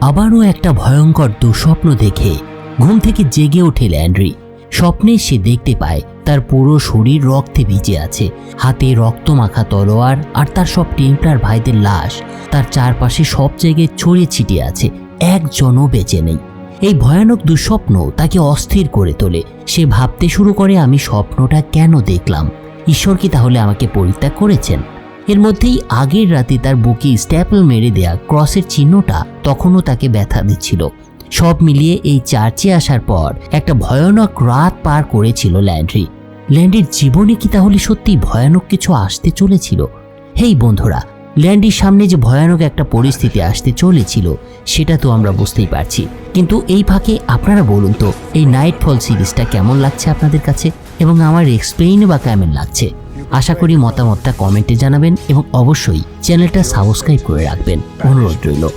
আবারও একটা ভয়ঙ্কর দুঃস্বপ্ন দেখে ঘুম থেকে জেগে ওঠে ল্যান্ড্রি। স্বপ্নে সে দেখতে পায়, তার পুরো শরীর রক্তে ভিজে আছে। হাতে রক্ত মাখা তলোয়ার আর তার সব টেম্পলার ভাইদের লাশ। তার চারপাশে সব জায়গায় ছড়িয়ে ছিটিয়ে আছে, একজনও বেঁচে নেই। এই ভয়ানক দুঃস্বপ্ন তাকে অস্থির করে তোলে। সে ভাবতে শুরু করে, আমি স্বপ্নটা কেন দেখলাম? ঈশ্বর কি তাহলে আমাকে পরিত্যাগ করেছেন? এর মধ্যেই আগের রাতে তার বুকে স্ট্যাপল মেরে দেয়া ক্রসের চিহ্নটা তখনও তাকে ব্যথা দিচ্ছিল। সব মিলিয়ে এই চার্চে আসার পর একটা ভয়ানক রাত পার করেছিল ল্যান্ড্রি। ল্যান্ডির জীবনে কি তাহলে সত্যি ভয়ানক কিছু আসতে চলেছিল? হেই বন্ধুরা ল্যান্ডির সামনে যে ভয়ানক একটা পরিস্থিতি আসতে চলেছিল, সেটা তো আমরা বুঝতেই পারছি। কিন্তু এই ফাঁকে আপনারা বলুন তো, এই নাইট ফল সিরিজটা কেমন লাগছে আপনাদের কাছে? এবং আমার এক্সপ্লেইন বা কেমন লাগছে? আশা করি মতামতটা কমেন্টে জানাবেন এবং অবশ্যই চ্যানেলটা সাবস্ক্রাইব করে রাখবেন। অনুরোধ রইল।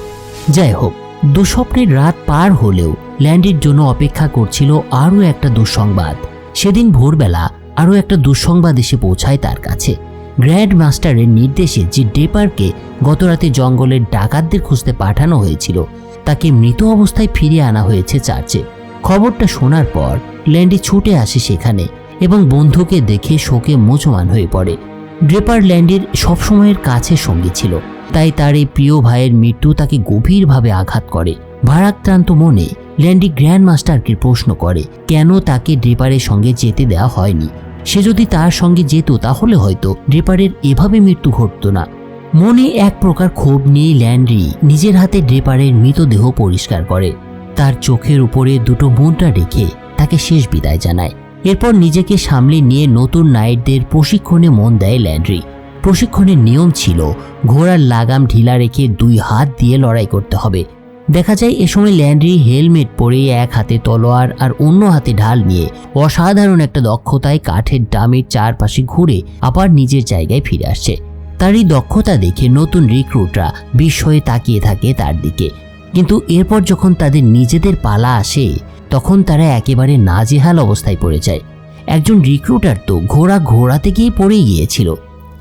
যাই হোক, দুঃস্বপ্নের রাত পার হলেও ল্যান্ডির জন্য অপেক্ষা করছিল আরও একটা দুঃসংবাদ। সেদিন ভোরবেলা আরও একটা দুঃসংবাদ এসে পৌঁছায় তার কাছে। গ্র্যান্ড মাস্টারের নির্দেশে যে ডেপারকে গতরাতে জঙ্গলের ডাকাতদের খুঁজতে পাঠানো হয়েছিল, তাকে মৃত অবস্থায় ফিরিয়ে আনা হয়েছে চার্চে। খবরটা শোনার পর ল্যান্ডি ছুটে আসে সেখানে। এবং বন্ধুকে দেখে শোকে মোচমান হয়ে পড়ে। ড্রেপার ল্যান্ডির সবসময়ের কাছে সঙ্গী ছিল। তাই তার এই প্রিয় ভাইয়ের মৃত্যু তাকে গভীরভাবে আঘাত করে। ভারাক্রান্ত মনে ল্যান্ডি গ্র্যান্ড মাস্টারকে প্রশ্ন করে, কেন তাকে ড্রেপারের সঙ্গে যেতে দেওয়া হয়নি? সে যদি তার সঙ্গে যেত তাহলে হয়তো ড্রেপারের এভাবে মৃত্যু ঘটতো না। মনে এক প্রকার ক্ষোভ নিয়ে ল্যান্ড্রি নিজের হাতে ড্রেপারের মৃতদেহ পরিষ্কার করে। তার চোখের উপরে দুটো মুদ্রা রেখে তাকে শেষ বিদায় জানায়। এরপর নিজেকে সামলে নিয়ে নতুন নাইটদের প্রশিক্ষণে মন দেয় ল্যান্ড্রি। প্রশিক্ষণের নিয়ম ছিল, ঘোড়ার লাগাম ঢিলা রেখে দুই হাত দিয়ে লড়াই করতে হবে। দেখা যায় এ সময় ল্যান্ড্রি হেলমেট পরে এক হাতে তলোয়ার আর অন্য হাতে ঢাল নিয়ে অসাধারণ একটা দক্ষতায় কাঠের ডামের চারপাশে ঘুরে আবার নিজের জায়গায় ফিরে আসছে তার এই দক্ষতা দেখে নতুন রিক্রুটরা বিস্ময়ে তাকিয়ে থাকে তার দিকে। কিন্তু এরপর যখন তাদের নিজেদের পালা আসে তখন তারা একেবারে নাজেহাল অবস্থায় পড়ে যায়। একজন রিক্রুটার তো ঘোড়া ঘোড়াতে গিয়ে পড়ে গিয়েছিল।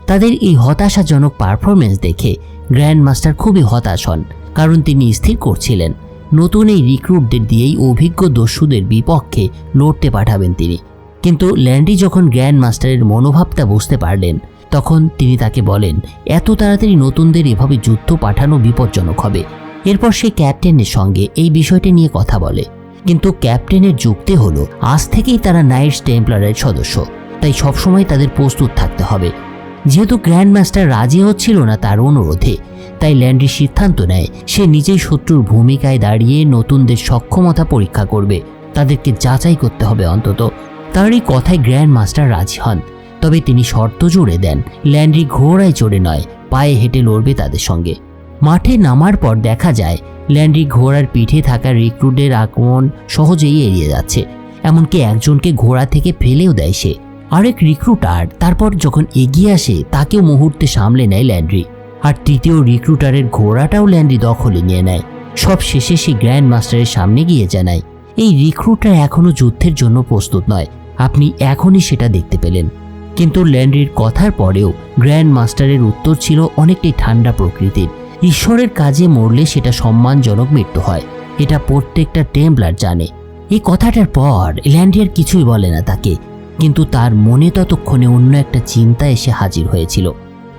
তাদের এই হতাশাজনক পারফরমেন্স দেখে গ্র্যান্ড মাস্টার খুবই হতাশ হন, কারণ তিনি স্থির করছিলেন। নতুন এই রিক্রুটদের দিয়েই অভিজ্ঞ দস্যুদের বিপক্ষে লড়তে পাঠাবেন তিনি। কিন্তু ল্যান্ডি যখন গ্র্যান্ড মাস্টারের মনোভাবটা বুঝতে পারলেন, তখন তিনি তাকে বলেন, এত তাড়াতাড়ি নতুনদের এভাবে যুদ্ধ পাঠানো বিপজ্জনক হবে। এরপর সে ক্যাপ্টেনের সঙ্গে এই বিষয়টি নিয়ে কথা বলে। কিন্তু ক্যাপ্টেনের যুক্তি হলো, আজ থেকেই তারা নাইটস টেম্পলারের সদস্য, তাই সবসময় তাদের প্রস্তুত থাকতে হবে। যেহেতু গ্র্যান্ড মাস্টার রাজি হচ্ছিল না তার অনুরোধে, তাই ল্যান্ডি সিদ্ধান্ত নেয়, সে নিজেই শত্রুর ভূমিকায় দাঁড়িয়ে নতুনদের সক্ষমতা পরীক্ষা করবে, তাদেরকে যাচাই করতে হবে অন্তত। তার এই কথায় গ্র্যান্ড মাস্টার রাজি হন, তবে তিনি শর্ত জুড়ে দেন, ল্যান্ডি ঘোড়ায় চড়ে নয়, পায়ে হেঁটে লড়বে তাদের সঙ্গে। মাঠে নামার পর দেখা যায় ল্যান্ডি ঘোড়ার পিঠে থাকা রিক্রুটের আক্রমণ সহজেই এড়িয়ে যাচ্ছে। এমনকি একজনকে ঘোড়া থেকে ফেলেও দেয় সে। আরেক রিক্রুটার তারপর যখন এগিয়ে আসে, তাকেও মুহূর্তে সামলে নেয় ল্যান্ড্রি আর তৃতীয় রিক্রুটারের ঘোড়াটাও ল্যান্ড্রি দখলে নিয়ে নেয়। সব শেষে সে গ্র্যান্ড মাস্টারের সামনে গিয়ে জানায়, এই রিক্রুটার এখনও যুদ্ধের জন্য প্রস্তুত নয়। আপনি এখনই সেটা দেখতে পেলেন। কিন্তু ল্যান্ড্রির কথার পরেও গ্র্যান্ড মাস্টারের উত্তর ছিল অনেকটাই ঠান্ডা প্রকৃতির। ঈশ্বরের কাজে মরলে সেটা সম্মানজনক মৃত্যু হয়। এটা প্রত্যেকটা টেম্পলার জানে। এই কথাটার পর ল্যান্ডিয়ার কিছুই বলে না তাকে। কিন্তু তার মনে ততক্ষণে অন্য একটা চিন্তা এসে হাজির হয়েছিল।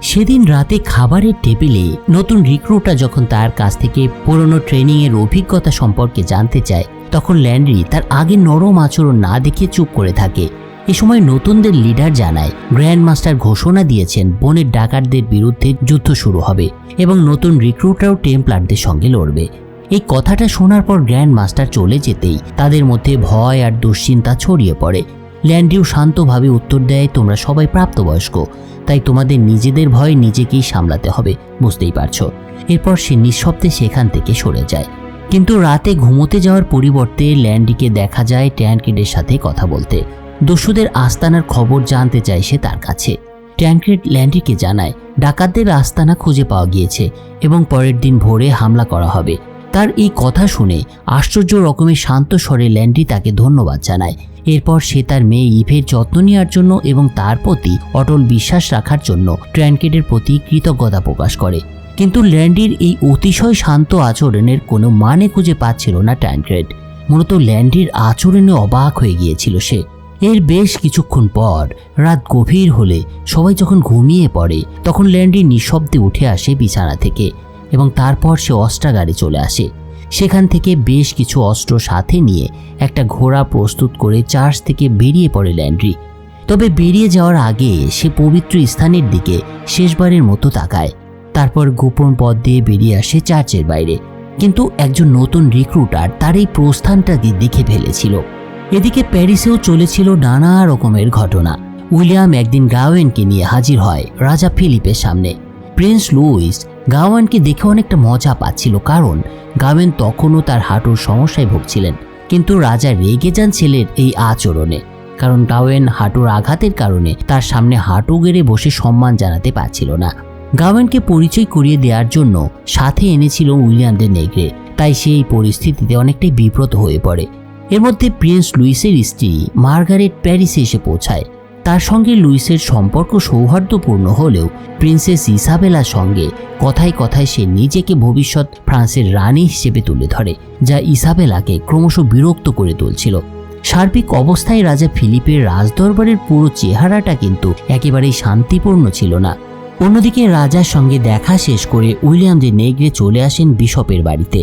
সেদিন রাতে খাবারের টেবিলে নতুন রিক্রুটরা যখন তার কাছ থেকে পুরনো ট্রেনিংয়ের অভিজ্ঞতা সম্পর্কে জানতে চায়, তখন ল্যান্ড্রি তার আগে নরম আচরণ না দেখে চুপ করে থাকে। এ সময় নতুনদের লিডার জানায় গ্র্যান্ড মাস্টার ঘোষণা দিয়েছেন বনের ডাকাতদের বিরুদ্ধে যুদ্ধ শুরু হবে এবং নতুন রিক্রুটরাও টেম্পলারদের সঙ্গে লড়বে। এই কথাটা শোনার পর গ্র্যান্ড মাস্টার চলে যেতেই তাদের মধ্যে ভয় আর দুশ্চিন্তা ছড়িয়ে পড়ে। ল্যান্ডিও শান্তভাবে উত্তর দেয়, তোমরা সবাই প্রাপ্তবয়স্ক, তাই তোমাদের নিজেদের ভয় নিজেকেই সামলাতে হবে, বুঝতেই পারছ? এরপর সে নিঃশব্দে সেখান থেকে সরে যায়। কিন্তু রাতে ঘুমোতে যাওয়ার পরিবর্তে ল্যান্ডিকে দেখা যায় ট্যানকেডের সাথে কথা বলতে। দস্যুদের আস্তানার খবর জানতে চায় সে তার কাছে। ট্যানক্রেড ল্যান্ডিকে জানায়, ডাকাতদের আস্তানা খুঁজে পাওয়া গিয়েছে এবং পরের দিন ভোরে হামলা করা হবে। তার এই কথা শুনে আশ্চর্য রকমের শান্ত স্বরে ল্যান্ডি তাকে ধন্যবাদ জানায়। এরপর সে তার মেয়ে ইভের যত্ন নেওয়ার জন্য এবং তার প্রতি অটল বিশ্বাস রাখার জন্য ট্র্যানকেটের প্রতি কৃতজ্ঞতা প্রকাশ করে। কিন্তু ল্যান্ডির এই অতিশয় শান্ত আচরণের কোনো মানে খুঁজে পাচ্ছিল না ট্যান্ট্রেড মূলত ল্যান্ডির আচরণে অবাক হয়ে গিয়েছিল সে। এর বেশ কিছুক্ষণ পর রাত গভীর হলে সবাই যখন ঘুমিয়ে পড়ে, তখন ল্যান্ডি নিঃশব্দে উঠে আসে বিছানা থেকে এবং তারপর সে অস্ত্রাগারে চলে আসে। সেখান থেকে বেশ কিছু অস্ত্র সাথে নিয়ে একটা ঘোড়া প্রস্তুত করে চার্চ থেকে বেরিয়ে পড়ে ল্যান্ড্রি তবে বেরিয়ে যাওয়ার আগে সে পবিত্র স্থানের দিকে শেষবারের মতো তাকায়। তারপর গোপন পথ দিয়ে বেরিয়ে আসে চার্চের বাইরে। কিন্তু একজন নতুন রিক্রুটার তার এই প্রস্থানটাকে দেখে ফেলেছিল। এদিকে প্যারিসেও চলেছিল নানা রকমের ঘটনা। উইলিয়াম একদিন গাওয়েনকে নিয়ে হাজির হয় রাজা ফিলিপের সামনে। প্রিন্স লুইস গাওয়ানকে দেখে অনেকটা মজা পাচ্ছিল কারণ গাওয়েন তখনও তার হাঁটুর সমস্যায় ভুগছিলেন। কিন্তু রাজা রেগে যান ছেলের এই আচরণে, কারণ গাওয়েন হাঁটুর আঘাতের কারণে তার সামনে হাঁটু গেড়ে বসে সম্মান জানাতে পারছিল না। গাওয়েনকে পরিচয় করিয়ে দেওয়ার জন্য সাথে এনেছিল উইলিয়ামদের নেগড়ে, তাই সে এই পরিস্থিতিতে অনেকটাই বিব্রত হয়ে পড়ে। এর মধ্যে প্রিন্স লুইসের স্ত্রী মার্গারেট প্যারিসে এসে পৌঁছায়। তার সঙ্গে লুইসের সম্পর্ক সৌহার্দ্যপূর্ণ হলেও প্রিন্সেস ইসাবেলার সঙ্গে কথায় কথায় সে নিজেকে ভবিষ্যৎ ফ্রান্সের রানী হিসেবে তুলে ধরে, যা ইসাবেলাকে ক্রমশ বিরক্ত করে তুলছিল। সার্বিক অবস্থায় রাজা ফিলিপের রাজদরবারের পুরো চেহারাটা কিন্তু একেবারেই শান্তিপূর্ণ ছিল না। অন্যদিকে রাজার সঙ্গে দেখা শেষ করে উইলিয়াম যে নেগড়ে চলে আসেন বিশপের বাড়িতে।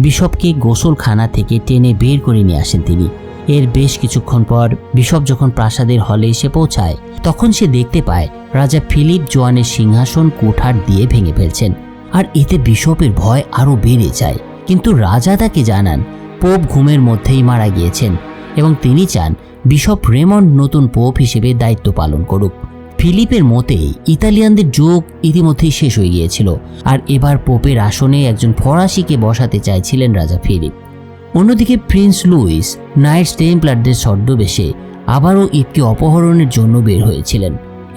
বিশপকে গোসলখানা থেকে টেনে বের করে নিয়ে আসেন তিনি। এর বেশ কিছুক্ষণ পর বিশপ যখন প্রাসাদের হলে এসে পৌঁছায়, তখন সে দেখতে পায় রাজা ফিলিপ জোয়ানের সিংহাসন কুঠার দিয়ে ভেঙে ফেলছেন। আর এতে বিশপের ভয় আরও বেড়ে যায়। কিন্তু রাজা তাকে জানান, পোপ ঘুমের মধ্যেই মারা গিয়েছেন। এবং তিনি চান, বিশপ রেমন্ড নতুন পোপ হিসেবে দায়িত্ব পালন করুক। ফিলিপের মতে ইতালিয়ানদের যোগ ইতিমধ্যেই শেষ হয়ে গিয়েছিল, আর এবার পোপের আসনে একজন ফরাসিকে বসাতে চাইছিলেন রাজা ফিলিপ। অন্যদিকে প্রিন্স লুইস নাইটস টেম্পলারদের ছদ্মবেশে আবারও ঈদকে অপহরণের জন্য বের হয়েছিলেন।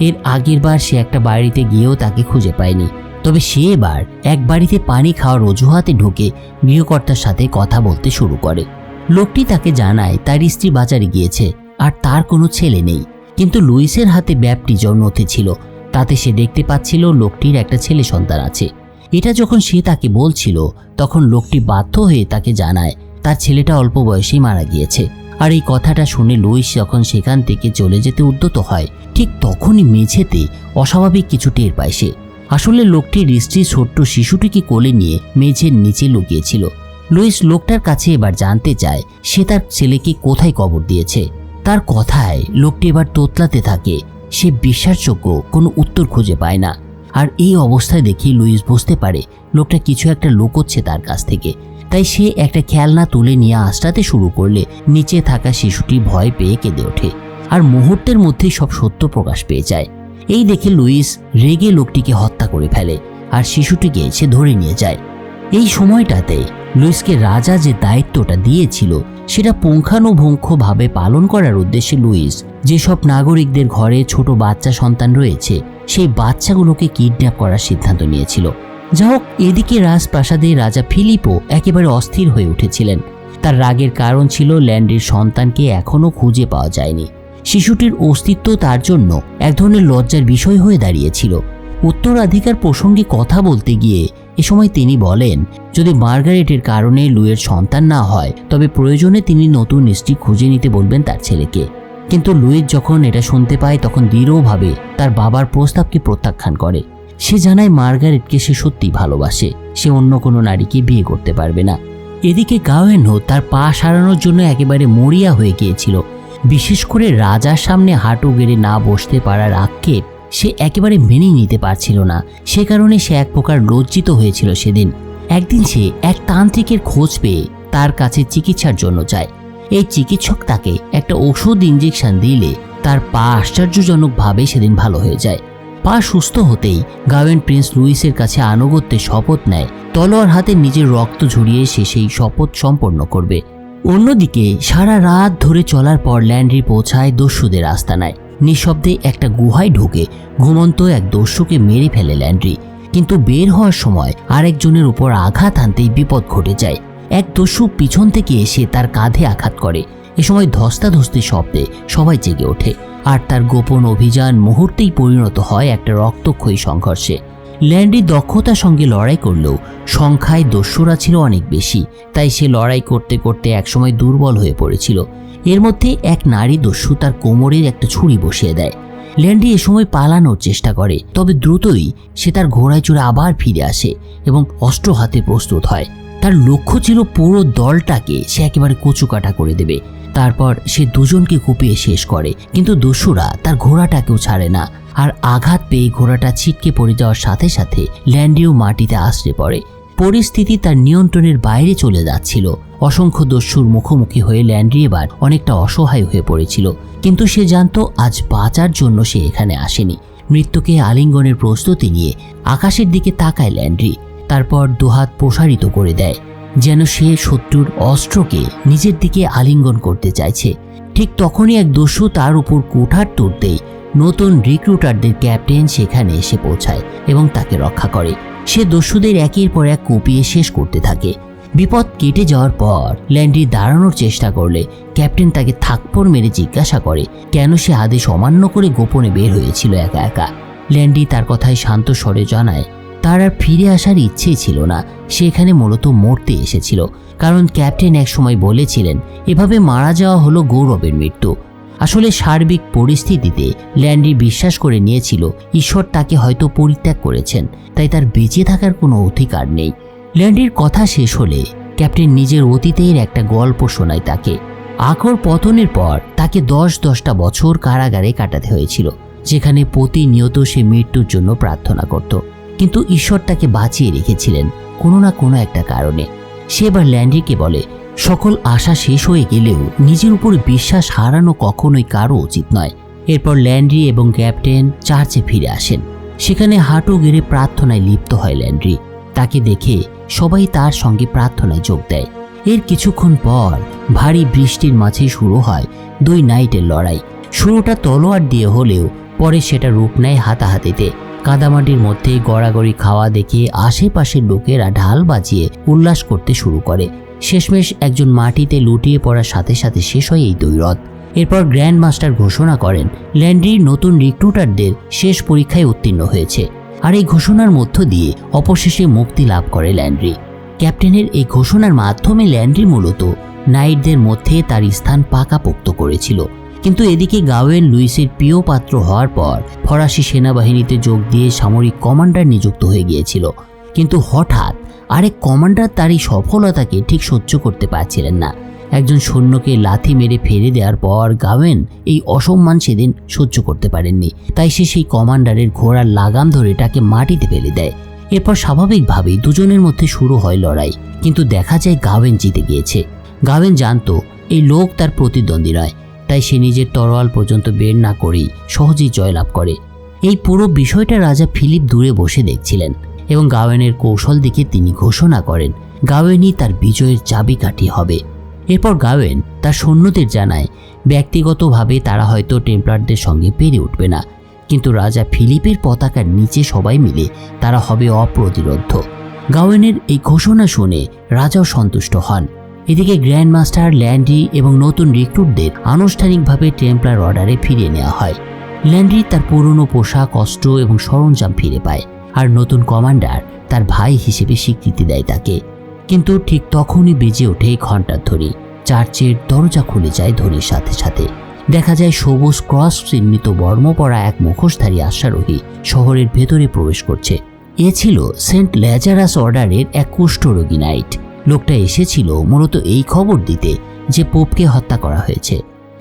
এর আগের বার সে একটা বাড়িতে গিয়েও তাকে খুঁজে পায়নি, তবে সে এবার এক বাড়িতে পানি খাওয়ার অজুহাতে ঢুকে গৃহকর্তার সাথে কথা বলতে শুরু করে। লোকটি তাকে জানায়, তার স্ত্রী বাজারে গিয়েছে, আর তার কোনো ছেলে নেই। কিন্তু লুইসের হাতে ব্যাপটিজম নথি ছিল। তাতে সে দেখতে পাচ্ছিল লোকটির একটা ছেলে সন্তান আছে। এটা যখন সে তাকে বলছিল, তখন লোকটি বাধ্য হয়ে তাকে জানায়, তার ছেলেটা অল্প বয়সেই মারা গিয়েছে। আর এই কথাটা শুনে লুইস যখন সেখান থেকে চলে যেতে উদ্যত হয়, ঠিক তখনই মেঝেতে অস্বাভাবিক কিছু টের পায় সে। আসলে লোকটির স্ত্রী ছোট্ট শিশুটিকে কোলে নিয়ে মেঝের নিচে লুকিয়েছিল। লুইস লোকটার কাছে এবার জানতে চায়, সে তার ছেলেকে কোথায় কবর দিয়েছে। তার কথায় লোকটি এবার তোতলাতে থাকে। সে বিশ্বাসযোগ্য কোনো উত্তর খুঁজে পায় না। আর এই অবস্থায় দেখে লুইস বুঝতে পারে লোকটা কিছু একটা লুকোচ্ছে তার কাছ থেকে। তাই সে একটা খেলনা তুলে নিয়ে আসটাতে শুরু করলে নিচে থাকা শিশুটি ভয় পেয়ে কেঁদে ওঠে আর মুহূর্তের মধ্যেই সব সত্য প্রকাশ পেয়ে যায়। এই দেখে লুইস রেগে লোকটিকে হত্যা করে ফেলে আর শিশুটিকে সে ধরে নিয়ে যায়। এই সময়টাতে লুইসকে রাজা যে দায়িত্বটা দিয়েছিল, সেটা পুঙ্খানুপুঙ্খভাবে পালন করার উদ্দেশ্যে লুইস, যেসব নাগরিকদের ঘরে ছোট বাচ্চা সন্তান রয়েছে, সেই বাচ্চাগুলোকে কিডন্যাপ করার সিদ্ধান্ত নিয়েছিল। যা হোক, এদিকে রাজপ্রাসাদে রাজা ফিলিপও একেবারে অস্থির হয়ে উঠেছিলেন। তার রাগের কারণ ছিল ল্যান্ডের সন্তানকে এখনও খুঁজে পাওয়া যায়নি। শিশুটির অস্তিত্ব তার জন্য এক ধরনের লজ্জার বিষয় হয়ে দাঁড়িয়েছিল। উত্তরাধিকার প্রসঙ্গে কথা বলতে গিয়ে এ সময় তিনি বলেন, যদি মার্গারেটের কারণে লুয়ের সন্তান না হয়, তবে প্রয়োজনে তিনি নতুন স্ত্রী খুঁজে নিতে বলবেন তার ছেলেকে। কিন্তু লুইস যখন এটা শুনতে পায়, তখন দৃঢ়ভাবে তার বাবার প্রস্তাবকে প্রত্যাখ্যান করে। সে জানায় মার্গারেটকে সে সত্যি ভালোবাসে, সে অন্য কোনো নারীকে বিয়ে করতে পারবে না। এদিকে গাওয়েনও তার পা সারানোর জন্য একেবারে মরিয়া হয়ে গিয়েছিল। বিশেষ করে রাজার সামনে হাঁটু গেড়ে না বসতে পারার আক্ষেপ সে একেবারে মেনেই নিতে পারছিল না। সে কারণে সে এক প্রকার লজ্জিত হয়েছিল সেদিন। একদিন সে এক তান্ত্রিকের খোঁজ পেয়ে তার কাছে চিকিৎসার জন্য যায়। এই চিকিৎসক তাকে একটা ওষুধ ইঞ্জেকশন দিলে তার পা আশ্চর্যজনকভাবে সেদিন ভালো হয়ে যায়। পা সুস্থ হতেই গাওয়েন প্রিন্স লুইসের কাছে আনুগত্যের শপথ নেয়। তলোয়ার হাতে নিজের রক্ত ঝরিয়ে সে সেই শপথ সম্পন্ন করবে। অন্যদিকে সারা রাত ধরে চলার পর ল্যান্ড্রি পৌঁছায় দস্যুদের আস্তানায়। নিঃশব্দে একটা গুহায় ঢুকে ঘুমন্ত এক দস্যুকে মেরে ফেলে ল্যান্ড্রি। কিন্তু বের হওয়ার সময় আরেকজনের উপর আঘাত আনতেই বিপদ ঘটে যায়। এক দস্যু পিছন থেকে এসে তার কাঁধে আঘাত করে। এ সময় ধস্তাধস্তি শব্দে সবাই জেগে ওঠে। আর তার গোপন অভিযান মুহূর্তেই পরিণত হয় একটা রক্তক্ষয়ী সংঘর্ষে। ল্যান্ডি দক্ষতার সঙ্গে লড়াই করলেও সংখ্যায় দস্যুরা ছিল অনেক বেশি, তাই সে লড়াই করতে করতে একসময় দুর্বল হয়ে পড়েছিল। এর মধ্যে এক নারী দস্যু তার কোমরের একটা ছুরি বসিয়ে দেয়। ল্যান্ডি এ সময় পালানোর চেষ্টা করে, তবে দ্রুতই সে তার ঘোড়ায় চড়ে আবার ফিরে আসে এবং অস্ত্র হাতে প্রস্তুত হয়। তার লক্ষ্য ছিল পুরো দলটাকে সে একেবারে কচুকাটা করে দেবে। তারপর সে দুজনকে কুপিয়ে শেষ করে। কিন্তু দস্যুরা তার ঘোড়াটাকেও ছাড়ে না। আর আঘাত পেয়ে ঘোড়াটা ছিটকে পড়ে যাওয়ার সাথে সাথে ল্যান্ডিও মাটিতে আশ্রে পড়ে। পরিস্থিতি তার নিয়ন্ত্রণের বাইরে চলে যাচ্ছিল। অসংখ্য দস্যুর মুখোমুখি হয়ে ল্যান্ডি এবার অনেকটা অসহায় হয়ে পড়েছিল। কিন্তু সে জানতো আজ বাঁচার জন্য সে এখানে আসেনি। মৃত্যুকে আলিঙ্গনের প্রস্তুতি নিয়ে আকাশের দিকে তাকায় ল্যান্ড্রি তারপর দুহাত প্রসারিত করে দেয়। যেন সে শত্রুর অস্ত্রকে নিজের দিকে আলিঙ্গন করতে চাইছে। ঠিক তখনই এক দস্যু তার উপর কুঠার তুলতেই নতুন রিক্রুটারদের ক্যাপ্টেন সেখানে এসে পৌঁছায় এবং তাকে রক্ষা করে। সে দস্যুদের একের পর এক কুপিয়ে শেষ করতে থাকে। বিপদ কেটে যাওয়ার পর ল্যান্ডি দাঁড়ানোর চেষ্টা করলে ক্যাপ্টেন তাকে থাকপড় মেরে জিজ্ঞাসা করে, কেন সে আদেশ অমান্য করে গোপনে বের হয়েছিল একা একা? ল্যান্ডি তার কথায় শান্ত স্বরে জানায় তার আর ফিরে আসার ইচ্ছেই ছিল না। সে এখানে মূলত মরতে এসেছিল। কারণ ক্যাপ্টেন একসময় বলেছিলেন, এভাবে মারা যাওয়া হলো গৌরবের মৃত্যু। আসলে সার্বিক পরিস্থিতিতে ল্যান্ডি বিশ্বাস করে নিয়েছিল, ঈশ্বর তাকে হয়তো পরিত্যাগ করেছেন, তাই তার বেঁচে থাকার কোনো অধিকার নেই। ল্যান্ডির কথা শেষ হলে ক্যাপ্টেন নিজের অতীতের একটা গল্প শোনায় তাকে। আকর পতনের পর তাকে দশ দশটা বছর কারাগারে কাটাতে হয়েছিল, যেখানে প্রতিনিয়ত সে মৃত্যুর জন্য প্রার্থনা করত। কিন্তু ঈশ্বর তাকে বাঁচিয়ে রেখেছিলেন কোনো না কোনো একটা কারণে। সে এবার ল্যান্ডিকে বলে, সকল আশা শেষ হয়ে গেলেও নিজের উপর বিশ্বাস হারানো কখনোই কারও উচিত নয়। এরপর ল্যান্ড্রি এবং ক্যাপ্টেন চার্চে ফিরে আসেন। সেখানে হাঁটু গেড়ে প্রার্থনায় লিপ্ত হয় ল্যান্ড্রি। তাকে দেখে সবাই তার সঙ্গে প্রার্থনায় যোগ দেয়। এর কিছুক্ষণ পর ভারী বৃষ্টির মাঝে শুরু হয় দুই নাইটের লড়াই। শুরুটা তলোয়ার দিয়ে হলেও পরে সেটা রূপ নেয় হাতাহাতিতে। কাদামাটির মধ্যে গড়াগড়ি খাওয়া দেখে আশেপাশের লোকেরা ঢাল বাজিয়ে উল্লাস করতে শুরু করে। শেষমেশ একজন মাটিতে লুটিয়ে পড়ার সাথে সাথে শেষ হয় এই দৈরথ। এরপর গ্র্যান্ড মাস্টার ঘোষণা করেন, ল্যান্ড্রির নতুন রিক্রুটারদের শেষ পরীক্ষায় উত্তীর্ণ হয়েছে। আর এই ঘোষণার মধ্য দিয়ে অবশেষে মুক্তি লাভ করে ল্যান্ড্রি। ক্যাপ্টেনের এই ঘোষণার মাধ্যমে ল্যান্ড্রি মূলত নাইটদের মধ্যে তার স্থান পাকাপোক্ত করেছিল। কিন্তু এদিকে গাওয়েন লুইসের প্রিয় পাত্র হওয়ার পর ফরাসি সেনাবাহিনীতে যোগ দিয়ে সামরিক কমান্ডার নিযুক্ত হয়ে গিয়েছিল। কিন্তু হঠাৎ আরেক কমান্ডার তার এই সফলতাকে ঠিক সহ্য করতে পারছিলেন না। একজন সৈন্যকে লাথি মেরে ফেলে দেওয়ার পর গাওয়েন এই অসম্মান সেদিন সহ্য করতে পারেননি। তাই সে সেই কমান্ডারের ঘোড়ার লাগাম ধরে তাকে মাটিতে ফেলে দেয়। এরপর স্বাভাবিকভাবেই দুজনের মধ্যে শুরু হয় লড়াই। কিন্তু দেখা যায় গাওয়েন জিতে গিয়েছে। গাওয়েন জানতো, এই লোক তার প্রতিদ্বন্দ্বী নয়। তাই সে নিজের তরোয়াল পর্যন্ত বের না করেই সহজেই জয়লাভ করে। এই পুরো বিষয়টা রাজা ফিলিপ দূরে বসে দেখছিলেন এবং গাওয়েনের কৌশল দেখে তিনি ঘোষণা করেন, গাওয়েনই তার বিজয়ের চাবিকাঠি হবে। এরপর গাওয়েন তার সৈন্যদের জানায়, ব্যক্তিগতভাবে তারা হয়তো টেম্পলারদের সঙ্গে পেরে উঠবে না, কিন্তু রাজা ফিলিপের পতাকার নিচে সবাই মিলে তারা হবে অপ্রতিরোধ্য। গাওয়েনের এই ঘোষণা শুনে রাজাও সন্তুষ্ট হন। এদিকে গ্র্যান্ড মাস্টার ল্যান্ডি এবং নতুন রিক্রুটদের আনুষ্ঠানিকভাবে টেম্পলার অর্ডারে ফিরিয়ে নেওয়া হয়। ল্যান্ডি তার পুরনো পোশাক, অস্ত্র এবং সরঞ্জাম ফিরে পায় আর নতুন কমান্ডার তার ভাই হিসেবে স্বীকৃতি দেয় তাকে। কিন্তু ঠিক তখনই বেজে ওঠে ঘণ্টার ধরি চার্চের দরজা খুলে যায় ধরির সাথে সাথে। দেখা যায় সবুজ ক্রস চিহ্নিত বর্ম পরা এক মুখোশধারী আশ্বারোহী শহরের ভেতরে প্রবেশ করছে। এ ছিল সেন্ট ল্যাজারাস অর্ডারের এক কুষ্ঠরোগী নাইট। লোকটা এসেছিল মূলত এই খবর দিতে যে পোপকে হত্যা করা হয়েছে।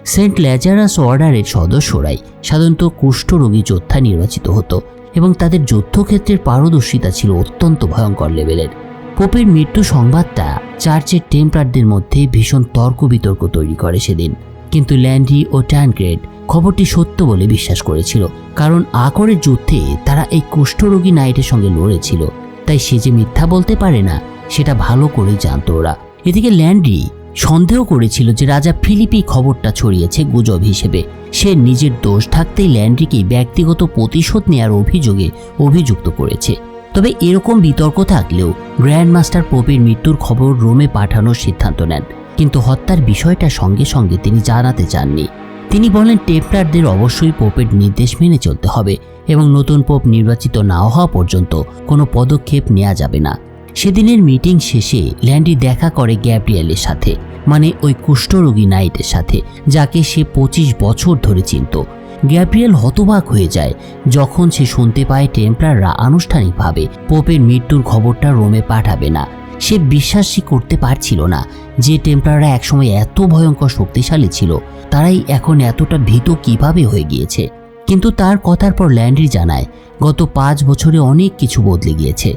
সেন্ট ল্যাজারাস অর্ডারের সদস্যরাই সাধারণত কুষ্ঠরোগী যোদ্ধা নির্বাচিত হতো এবং তাদের যুদ্ধক্ষেত্রের পারদর্শিতা ছিল অত্যন্ত ভয়ঙ্কর লেভেলের। পোপের মৃত্যু সংবাদটা চার্চের টেম্পলারদের মধ্যে ভীষণ তর্ক বিতর্ক তৈরি করে সেদিন। কিন্তু ল্যান্ডি ও ট্যানক্রেড খবরটি সত্য বলে বিশ্বাস করেছিল, কারণ আকরের যুদ্ধে তারা এই কুষ্ঠরোগী নাইটের সঙ্গে লড়েছিল। তাই সে যে মিথ্যা বলতে পারে না সেটা ভালো করে জানত ওরা। এদিকে ল্যান্ডি সন্দেহ করেছিল যে রাজা ফিলিপি খবরটা ছড়িয়েছে গুজব হিসেবে। সে নিজের দোষ থাকতেই ল্যান্ড্রিকে ব্যক্তিগত প্রতিশোধ নেওয়ার অভিযোগে অভিযুক্ত করেছে। তবে এরকম বিতর্ক থাকলেও গ্র্যান্ড মাস্টার পোপের মৃত্যুর খবর রোমে পাঠানোর সিদ্ধান্ত নেন। কিন্তু হত্যার বিষয়টা সঙ্গে সঙ্গে তিনি জানাতে চাননি। তিনি বলেন টেম্পলারদের অবশ্যই পোপের নির্দেশ মেনে চলতে হবে এবং নতুন পোপ নির্বাচিত না হওয়া পর্যন্ত কোনো পদক্ষেপ নেওয়া যাবে না। সেদিনের মিটিং শেষে ল্যান্ডি দেখা করে গ্যাব্রিয়েলের সাথে মানে ওই কুষ্ঠরোগী নাইটের সাথে, যাকে সে পঁচিশ বছর ধরে চিনত। গ্যাব্রিয়েল হতবাক হয়ে যায় যখন সে শুনতে পায় টেম্পলাররা আনুষ্ঠানিকভাবে পোপের মৃত্যুর খবরটা রোমে পাঠাবে না। সে বিশ্বাসই করতে পারছিল না যে টেম্পলাররা একসময় এত ভয়ঙ্কর শক্তিশালী ছিল, তারাই এখন এতটা ভীত কীভাবে হয়ে গিয়েছে। কিন্তু তার কথার পর ল্যান্ড্রি জানায়, গত পাঁচ বছরে অনেক কিছু বদলে গিয়েছে,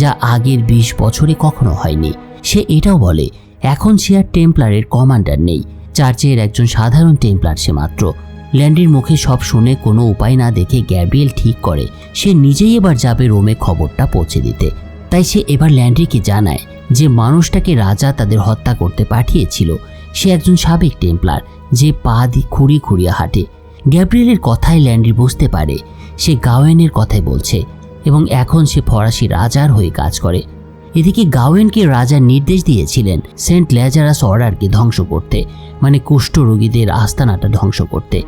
যা আগের বিশ বছরে কখনো হয়নি। সে এটাও বলে, এখন সে আর টেম্পলারের কমান্ডার নেই চার্চের একজন সাধারণ টেম্পলার সে মাত্র। ল্যান্ডির মুখে সব শুনে কোনো উপায় না দেখে গ্যাব্রিয়েল ঠিক করে, সে নিজেই এবার যাবে রোমে খবরটা পৌঁছে দিতে। তাই সে এবার ল্যান্ড্রিকে জানায় যে মানুষটাকে রাজা তাদের হত্যা করতে পাঠিয়েছিল। সে একজন সাবেক টেম্পলার, যে পা দি খুঁড়ি খুঁড়িয়ে হাঁটে। গ্যাব্রিয়েলের কথায় ল্যান্ড্রি বুঝতে পারে। সে গাওয়েনের কথাই বলছে এবং এখন সে ফরাসি রাজার হয়ে কাজ করে। এদিকে গাওয়েনকে রাজা নির্দেশ দিয়েছিলেন সেন্ট ল্যাজারাস অর্ডারকে ধ্বংস করতে মানে কুষ্ঠরোগীদের আস্তানাটা ধ্বংস করতে।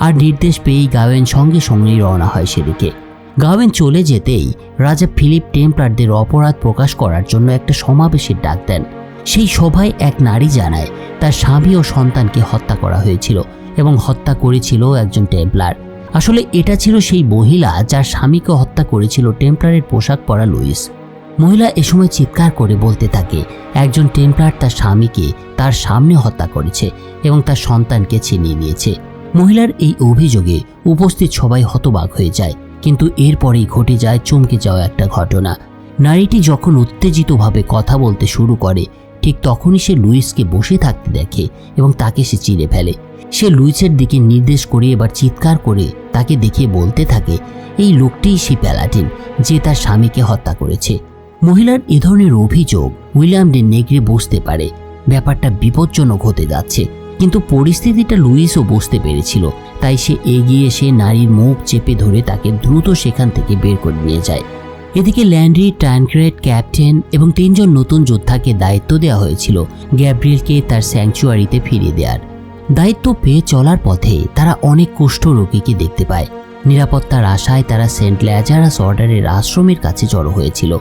আর নির্দেশ পেয়েই গাওয়েন সঙ্গে সঙ্গেই রওনা হয় সেদিকে। গাওয়েন চলে যেতেই রাজা ফিলিপ টেম্পলারদের অপরাধ প্রকাশ করার জন্য একটা সমাবেশের ডাক দেন। সেই সভায় এক নারী জানায়, তার স্বামী ও সন্তানকে হত্যা করা হয়েছিল এবং হত্যা করেছিল একজন টেম্পলার। আসলে এটা ছিল সেই মহিলা যার স্বামীকে হত্যা করেছিল টেম্পলারের পোশাক পরা লুইস। মহিলা এ সময় চিৎকার করে বলতে থাকে, একজন টেম্পলার তার স্বামীকে তার সামনে হত্যা করেছে এবং তার সন্তানকে ছিনিয়ে নিয়েছে। মহিলার এই অভিযোগে উপস্থিত সবাই হতবাক হয়ে যায়, কিন্তু এরপরেই ঘটে যায় চমকে যাওয়া একটা ঘটনা। নারীটি যখন উত্তেজিতভাবে কথা বলতে শুরু করে ঠিক তখনই সে লুইসকে বসে থাকতে দেখে এবং তাকে সে চিনে ফেলে। সে লুইসের দিকে নির্দেশ করে এবার চিৎকার করে তাকে দেখে বলতে থাকে, এই লোকটিই সে প্যালাটিন, যে তার স্বামীকে হত্যা করেছে। মহিলার এ ধরনের অভিযোগ উইলিয়াম ডে নেগরে বুঝতে পারে। ব্যাপারটা বিপজ্জনক হতে যাচ্ছে। কিন্তু পরিস্থিতিটা লুইসও বুঝতে পেরেছিল, তাই সে এগিয়ে এসে নারীর মুখ চেপে ধরে তাকে দ্রুত সেখান থেকে বের করে নিয়ে যায়। এদিকে ল্যান্ড্রি ট্যানক্রেট ক্যাপ্টেন এবং তিনজন নতুন যোদ্ধাকে দায়িত্ব দেওয়া হয়েছিল গ্যাব্রিয়েলকে তার স্যাংচুয়ারিতে ফিরিয়ে দেওয়ার দায়িত্ব পেয়ে চলার পথে তারা অনেক কুষ্ঠ রোগীকে দেখতে পায়। নিরাপত্তার আশায় তারা সেন্ট ল্যাজারাস অর্ডারের আশ্রমের কাছে জড়ো হয়েছিল।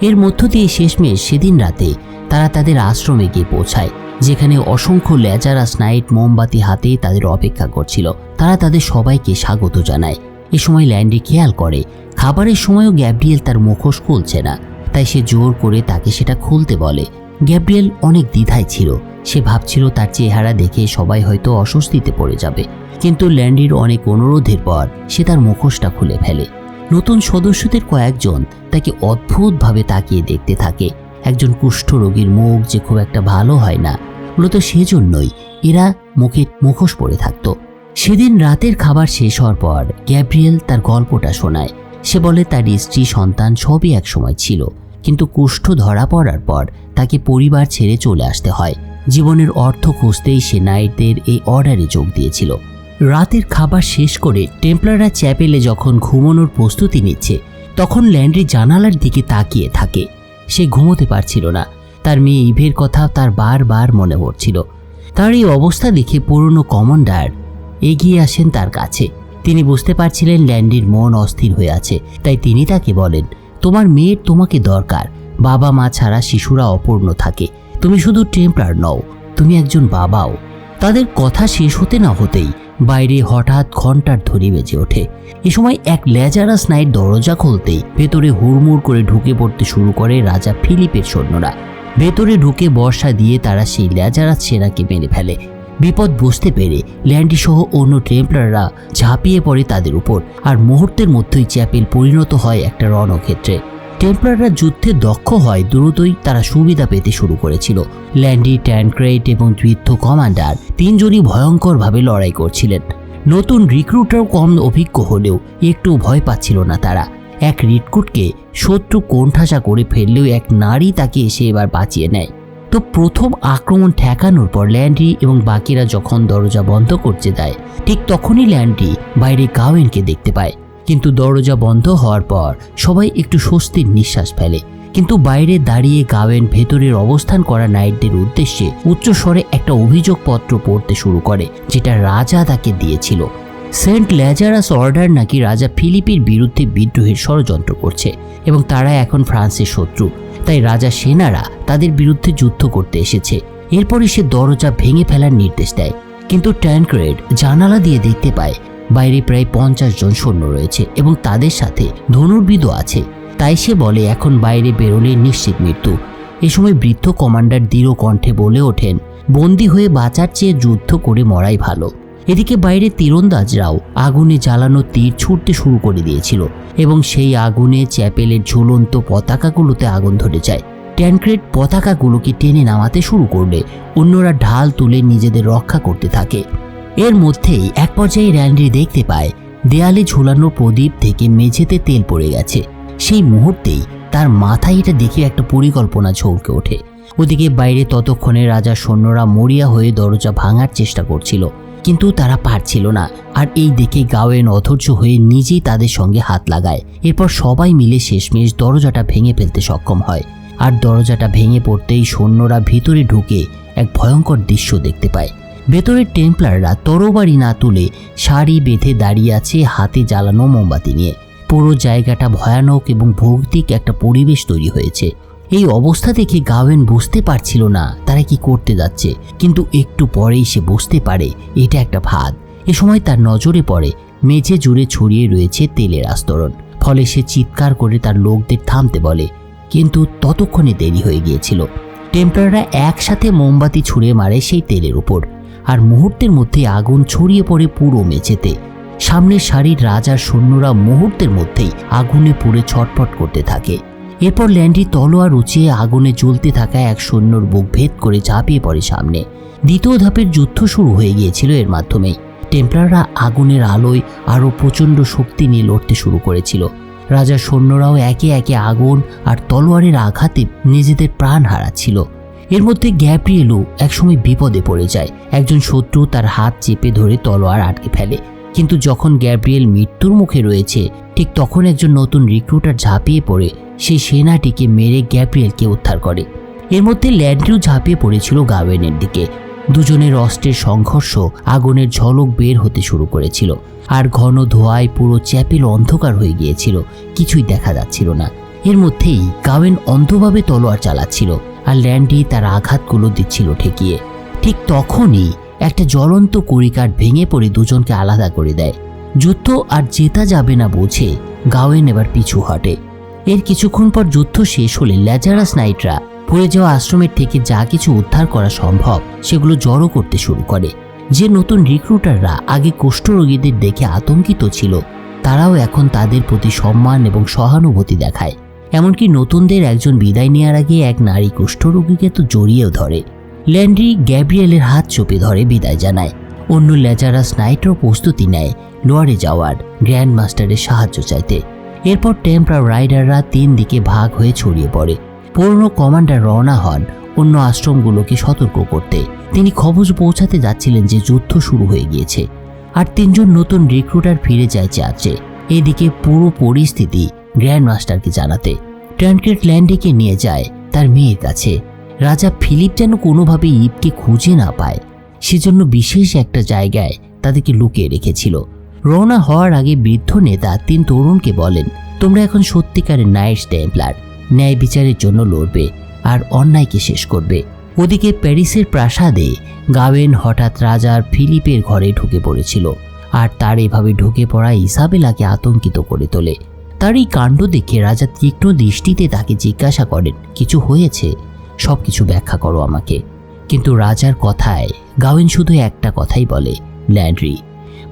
এর মধ্য দিয়ে শেষমেশ সেদিন রাতে তারা তাদের আশ্রমে গিয়ে পৌঁছায়, যেখানে অসংখ্য ল্যাজারাস নাইট মোমবাতি হাতে তাদের অপেক্ষা করছিল। তারা তাদের সবাইকে স্বাগত জানায়। এ সময় ল্যান্ডি খেয়াল করে। খাবারের সময়ও গ্যাব্রিয়েল তার মুখোশ খুলছে না, তাই সে জোর করে তাকে সেটা খুলতে বলে। গ্যাব্রিয়েল অনেক দ্বিধায় ছিল, সে ভাবছিল তার চেহারা দেখে সবাই হয়তো অস্বস্তিতে পড়ে যাবে। কিন্তু ল্যান্ডির অনেক অনুরোধের পর সে তার মুখোশটা খুলে ফেলে। নতুন সদস্যদের কয়েকজন তাকে অদ্ভুতভাবে তাকিয়ে দেখতে থাকে। একজন কুষ্ঠ রোগীর মুখ যে খুব একটা ভালো হয় না, মূলত সেজন্যই এরা মুখে মুখোশ পরে থাকতো। সেদিন রাতের খাবার শেষ হওয়ার পর গ্যাব্রিয়েল তার গল্পটা শোনায়। সে বলে, তার স্ত্রী সন্তান সবই একসময় ছিল, কিন্তু কুষ্ঠ ধরা পড়ার পর তাকে পরিবার ছেড়ে চলে আসতে হয়। জীবনের অর্থ খুঁজতেই সে নাইটদের এই অর্ডারে যোগ দিয়েছিল। রাতের খাবার শেষ করে টেম্পলাররা চ্যাপেলে যখন ঘুমানোর প্রস্তুতি নিচ্ছে, তখন ল্যান্ড্রি জানালার দিকে তাকিয়ে থাকে। সে ঘুমোতে পারছিল না। তার মেয়ে ইভের কথা তার বারবার মনে পড়ছিল। তার এই অবস্থা দেখে পুরনো কমান্ডার এগিয়ে আসেন তার কাছে। তিনি বুঝতে পারছিলেন ল্যান্ডির মন অস্থির হয়ে আছে। তাই তিনি তাকে বলেন, তোমার মেয়ের তোমাকে দরকার। বাবা মা ছাড়া শিশুরা অপূর্ণ থাকে। তুমি শুধু টেম্পলার নও, তুমি একজন বাবাও। তাদের কথা শেষ হতে না হতেই বাইরে হঠাৎ ঘণ্টার ধরি বেজে ওঠে। এ সময় এক লেজারাস নাইট দরজা খুলতেই ভেতরে হুড়মুড় করে ঢুকে পড়তে শুরু করে রাজা ফিলিপের সৈন্যরা। ভেতরে ঢুকে বর্ষা দিয়ে তারা সেই লেজারাস সেনাকে মেরে ফেলে। বিপদ বুঝতে পেরে ল্যান্ডি সহ অন্য টেম্পলাররা ঝাঁপিয়ে পড়ে তাদের উপর, আর মুহূর্তের মধ্যেই চ্যাপেল পরিণত হয় একটা রণক্ষেত্রে। টেম্পলাররা যুদ্ধে দক্ষ হয়, দ্রুতই তারা সুবিধা পেতে শুরু করেছিল। ল্যান্ডি ট্যানক্রেট এবং যুদ্ধ কমান্ডার তিনজনই ভয়ঙ্করভাবে লড়াই করছিলেন। নতুন রিক্রুটার কম অভিজ্ঞ হলেও একটু ভয় পাচ্ছিল না তারা। এক রিক্রুটকে শত্রু কোণঠাসা করে ফেললেও এক নারী তাকে এসে এবার বাঁচিয়ে নেয়। তো প্রথম আক্রমণ ঠেকানোর পর ল্যান্ডি এবং বাকিরা যখন দরজা বন্ধ করতে দেয়, ঠিক তখনই ল্যান্ডি বাইরে গাওয়েনকে দেখতে পায়। কিন্তু দরজা বন্ধ হওয়ার পর সবাই একটু স্বস্তির নিঃশ্বাস ফেলে। কিন্তু বাইরে দাঁড়িয়ে গাওয়েন ভেতরের অবস্থান করা নাইটদের উদ্দেশ্যে উচ্চস্বরে একটা অভিযোগপত্র পড়তে শুরু করে, যেটা রাজা তাকে দিয়েছিল। সেন্ট ল্যাজারাস অর্ডার নাকি রাজা ফিলিপের বিরুদ্ধে বিদ্রোহের ষড়যন্ত্র করছে, এবং তারা এখন ফ্রান্সের শত্রু। তাই রাজা সেনারা তাদের বিরুদ্ধে যুদ্ধ করতে এসেছে। এরপরে সে দরজা ভেঙে ফেলার নির্দেশ দেয়। কিন্তু ট্যানক্রেড জানালা দিয়ে দেখতে পায়, বাইরে প্রায় পঞ্চাশ জন সৈন্য রয়েছে এবং তাদের সাথে ধনুর্বিদও আছে। তাই সে বলে, এখন বাইরে বেরোলে নিশ্চিত মৃত্যু। এ সময় বৃদ্ধ কমান্ডার দৃঢ় কণ্ঠে বলে ওঠেন, বন্দি হয়ে বাঁচার চেয়ে যুদ্ধ করে মরাই ভালো। এদিকে বাইরে তীরন্দাজরাও আগুনে জ্বালানো তীর ছুটতে শুরু করে দিয়েছিল এবং সেই আগুনে চ্যাপেলের ঝুলন্ত পতাকাগুলোতে আগুন ধরে যায়। ট্যানক্রেড পতাকাগুলোকে টেনে নামাতে শুরু করলে অন্যরা ঢাল তুলে নিজেদের রক্ষা করতে থাকে। এর মধ্যেই এক পর্যায়ে র্যান্ডি দেখতে পায়, দেয়ালে ঝুলানো প্রদীপ থেকে মেঝেতে তেল পড়ে গেছে। সেই মুহূর্তেই তার মাথায় এটা দেখে একটা পরিকল্পনা ঝলকে ওঠে। ওদিকে বাইরে ততক্ষণে রাজার সৈন্যরা মরিয়া হয়ে দরজা ভাঙার চেষ্টা করছিল। কিন্তু তারা পারছিল না। আর এই দেখে গাওয়েন অধৈর্য হয়ে নিজেই তাদের সঙ্গে হাত লাগায়। এরপর সবাই মিলে শেষমেশ দরজাটা ভেঙে ফেলতে সক্ষম হয়। আর দরজাটা ভেঙে পড়তেই সৈন্যরা ভিতরে ঢুকে এক ভয়ঙ্কর দৃশ্য দেখতে পায়। ভেতরের টেম্পলাররা তরবারি না তুলে শাড়ি বেঁধে দাঁড়িয়ে আছে হাতে জ্বালানো মোমবাতি নিয়ে। পুরো জায়গাটা ভয়ানক এবং ভৌতিক একটা পরিবেশ তৈরি হয়েছে। এই অবস্থা দেখে গাওয়েন বুঝতে পারছিল না তারা কি করতে যাচ্ছে, কিন্তু একটু পরেই সে বুঝতে পারে এটা একটা ভাত এ সময় তার নজরে পড়ে, মেঝে জুড়ে ছড়িয়ে রয়েছে তেলের আস্তরণ। ফলে সে চিৎকার করে তার লোকদের থামতে বলে, কিন্তু ততক্ষণে দেরি হয়ে গিয়েছিল। টেম্পলাররা একসাথে মোমবাতি ছুঁড়ে মারে সেই তেলের উপর, আর মুহূর্তের মধ্যে আগুন ছড়িয়ে পড়ে পুরো মেঝেতে। সামনের সারির রাজার সৈন্যরা মুহূর্তের মধ্যেই আগুনে পুড়ে ছটফট করতে থাকে। এরপর ল্যান্ডি তলোয়ার উঁচিয়ে আগুনে জ্বলতে থাকা এক সৈন্যর বুক ভেদ করে ঝাঁপিয়ে পড়ে সামনে। দ্বিতীয় ধাপের যুদ্ধ শুরু হয়ে গিয়েছিল এর মাধ্যমেই। টেম্পলাররা আগুনের আলোয় আরও প্রচণ্ড শক্তি নিয়ে লড়তে শুরু করেছিল। রাজার সৈন্যরাও একে একে আগুন আর তলোয়ারের আঘাতে নিজেদের প্রাণ হারাচ্ছিল। এর মধ্যে গ্যাব্রিয়েলও একসময় বিপদে পড়ে যায়। একজন শত্রু তার হাত চেপে ধরে তলোয়ার আটকে ফেলে। কিন্তু যখন গ্যাব্রিয়েল মৃত্যুর মুখে রয়েছে, ঠিক তখন একজন নতুন রিক্রুটার ঝাঁপিয়ে পড়ে। সেই সেনাটিকে মেরে গ্যাব্রিয়েলকে উদ্ধার করে। এর মধ্যে ল্যান্ড্রিউ ঝাঁপিয়ে পড়েছিল গাওয়েনের দিকে। দুজনের অস্ত্রের সংঘর্ষ আগুনের ঝলক বের হতে শুরু করেছিল, আর ঘন ধোয়ায় পুরো চ্যাপেল অন্ধকার হয়ে গিয়েছিল, কিছুই দেখা যাচ্ছিল না। এর মধ্যেই গাওয়েন অন্ধভাবে তলোয়ার চালাচ্ছিল, আর ল্যান্ডি তার আঘাতগুলো দিচ্ছিল ঠেকিয়ে। ঠিক তখনই একটা জ্বলন্ত কড়িকাঠ ভেঙে পড়ে দুজনকে আলাদা করে দেয়। যুদ্ধ আর জেতা যাবে না বুঝে গাওয়েন এবার পিছু হটে। এর কিছুক্ষণ পর যুদ্ধ শেষ হলে ল্যাজারাস নাইটরা পড়ে যাওয়া আশ্রমের থেকে যা কিছু উদ্ধার করা সম্ভব, সেগুলো জড়ো করতে শুরু করে। যে নতুন রিক্রুটাররা আগে কুষ্ঠরোগীদের দেখে আতঙ্কিত ছিল, তারাও এখন তাদের প্রতি সম্মান এবং সহানুভূতি দেখায়। এমনকি নতুনদের একজন বিদায় নেওয়ার আগে এক নারী কুষ্ঠরোগীকে তো জড়িয়েও ধরে। ল্যান্ড্রি গ্যাব্রিয়েলের হাত চোপে ধরে বিদায় জানায়। অন্য ল্যাজারাস নাইটও প্রস্তুতি নেয় লোয়ারে যাওয়ার গ্র্যান্ড মাস্টারের সাহায্য চাইতে। এরপর টেম্পরা রাইডাররা তিন দিকে ভাগ হয়ে ছড়িয়ে পড়ে। পুরনো কমান্ডার রওনা হন অন্য আশ্রমগুলোকে সতর্ক করতে। তিনি খবর পৌঁছাতে যাচ্ছিলেন যে যুদ্ধ শুরু হয়ে গিয়েছে। আর তিনজন নতুন রিক্রুটার ফিরে যায় চার্চে। এদিকে পুরো পরিস্থিতি গ্র্যান্ড মাস্টারকে জানাতে। ট্রানক্রেট ল্যান্ডিকে নিয়ে যায় তার মেয়ের কাছে। রাজা ফিলিপ যেন কোনোভাবে ইবকে খুঁজে না পায়। সেজন্য বিশেষ একটা জায়গায় তাদেরকে লুকিয়ে রেখেছিল। রওনা হওয়ার আগে বৃদ্ধ নেতা তিন তরুণকে বলেন, তোমরা এখন সত্যিকারের নাইটস টেম্পলার ন্যায় বিচারের জন্য লড়বে আর অন্যায়কে শেষ করবে। ওদিকে প্যারিসের প্রাসাদে গাওয়েন হঠাৎ রাজার ফিলিপের ঘরে ঢুকে পড়েছিল আর তার এভাবে ঢুকে পড়া ইসাবেলাকে আতঙ্কিত করে তোলে। তার এই কাণ্ড দেখে রাজা তীক্ষ্ণ দৃষ্টিতে তাকে জিজ্ঞাসা করেন, কিছু হয়েছে? সব কিছু ব্যাখ্যা করো আমাকে। কিন্তু রাজার কথায় গাওয়েন শুধু একটা কথাই বলে, ল্যান্ড্রি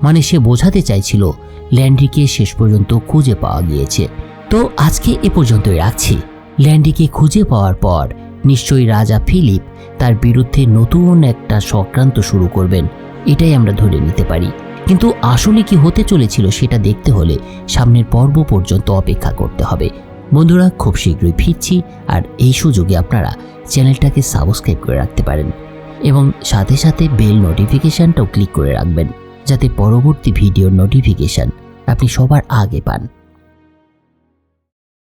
মানে সে বোঝাতে চাইছিল ল্যান্ড্রিকে শেষ পর্যন্ত খুঁজে পাওয়া গিয়েছে। তো আজকে এ পর্যন্তই রাখছি। ল্যান্ডিকে খুঁজে পাওয়ার পর নিশ্চয়ই রাজা ফিলিপ তার বিরুদ্ধে নতুন একটা চক্রান্ত শুরু করবেন, এটাই আমরা ধরে নিতে পারি। কিন্তু আসলে কি হতে চলেছিল সেটা দেখতে হলে সামনের পর্ব পর্যন্ত অপেক্ষা করতে হবে। বন্ধুরা, খুব শীঘ্রই ফিরছি আর এই সুযোগে আপনারা চ্যানেলটাকে সাবস্ক্রাইব করে রাখতে পারেন। এবং সাথে সাথে বেল নোটিফিকেশানটাও ক্লিক করে রাখবেন। যাতে পরবর্তী ভিডিওর নোটিফিকেশান আপনি সবার আগে পান।